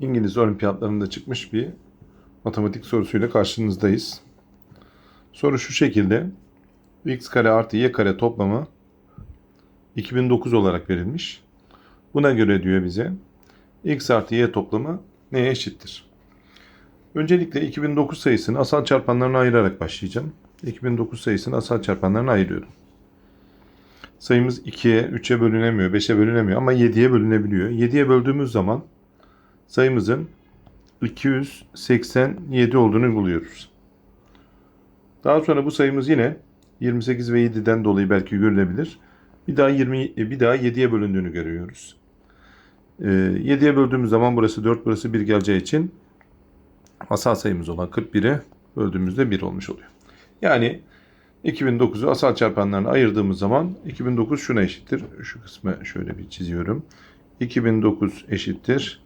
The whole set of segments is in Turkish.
İngiliz olimpiyatlarında çıkmış bir matematik sorusuyla karşınızdayız. Soru şu şekilde. x kare artı y kare toplamı 2009 olarak verilmiş. Buna göre diyor bize x artı y toplamı neye eşittir? Öncelikle 2009 sayısını asal çarpanlarına ayırarak başlayacağım. 2009 sayısını asal çarpanlarına ayırıyorum. Sayımız 2'ye, 3'e bölünemiyor, 5'e bölünemiyor ama 7'ye bölünebiliyor. 7'ye böldüğümüz zaman sayımızın 287 olduğunu buluyoruz. Daha sonra bu sayımız yine 28 ve 7'den dolayı belki görülebilir. Bir daha 20 bir daha 7'ye bölündüğünü görüyoruz. Ee, 7'ye böldüğümüz zaman burası 4 burası 1 geleceği için asal sayımız olan 41'e böldüğümüzde 1 olmuş oluyor. Yani 2009'u asal çarpanlarına ayırdığımız zaman 2009 şuna eşittir. Şu kısmı şöyle bir çiziyorum. 2009 eşittir.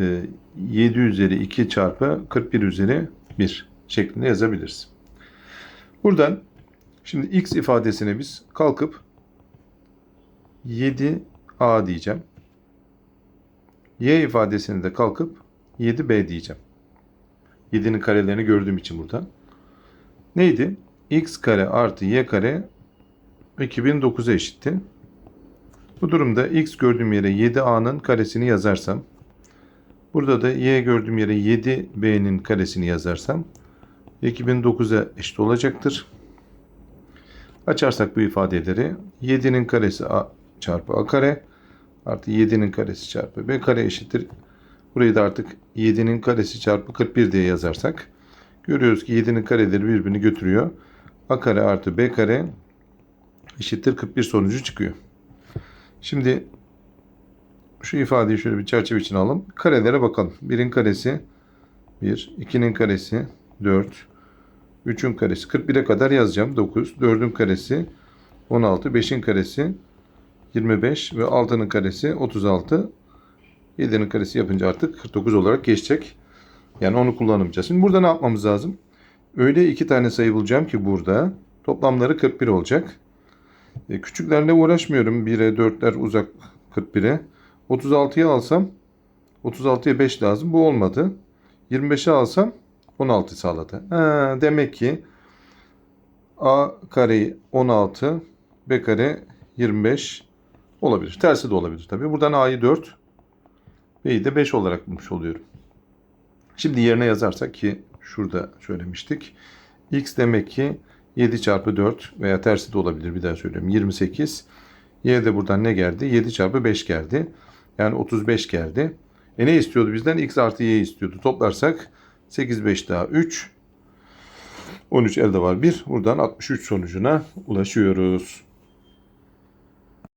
Ee, 7 üzeri 2 çarpı 41 üzeri 1 şeklinde yazabiliriz. Buradan şimdi x ifadesine biz kalkıp 7a diyeceğim. Y ifadesini de kalkıp 7b diyeceğim. 7'nin karelerini gördüğüm için burada. Neydi? x kare artı y kare 2009'a eşitti. Bu durumda x gördüğüm yere 7a'nın karesini yazarsam burada da y gördüğüm yere 7b'nin karesini yazarsam 2009'a eşit olacaktır. Açarsak bu ifadeleri 7'nin karesi a çarpı a kare artı 7'nin karesi çarpı b kare eşittir. Burayı da artık 7'nin karesi çarpı 41 diye yazarsak görüyoruz ki 7'nin kareleri birbirini götürüyor. a kare artı b kare eşittir 41 sonucu çıkıyor. Şimdi şu ifadeyi şöyle bir çerçeve için alalım. Karelere bakalım. 1'in karesi 1, 2'nin karesi 4, 3'ün karesi 41'e kadar yazacağım. 9, 4'ün karesi 16, 5'in karesi 25 ve 6'nın karesi 36. 7'nin karesi yapınca artık 49 olarak geçecek. Yani onu kullanamayacağız. Şimdi burada ne yapmamız lazım? Öyle iki tane sayı bulacağım ki burada toplamları 41 olacak. E, küçüklerle uğraşmıyorum. 1'e 4'ler uzak 41'e. 36'ya alsam 36'ya 5 lazım. Bu olmadı. 25'e alsam 16 sağladı. Ha, demek ki A kareyi 16, B kare 25 olabilir. Tersi de olabilir tabii. Buradan A'yı 4, B'yi de 5 olarak bulmuş oluyorum. Şimdi yerine yazarsak ki şurada söylemiştik. X demek ki 7 çarpı 4 veya tersi de olabilir bir daha söylüyorum. 28. Y de buradan ne geldi? 7 çarpı 5 geldi. Yani 35 geldi. E ne istiyordu bizden? X artı Y istiyordu. Toplarsak 8, 5 daha 3. 13 elde var 1. Buradan 63 sonucuna ulaşıyoruz.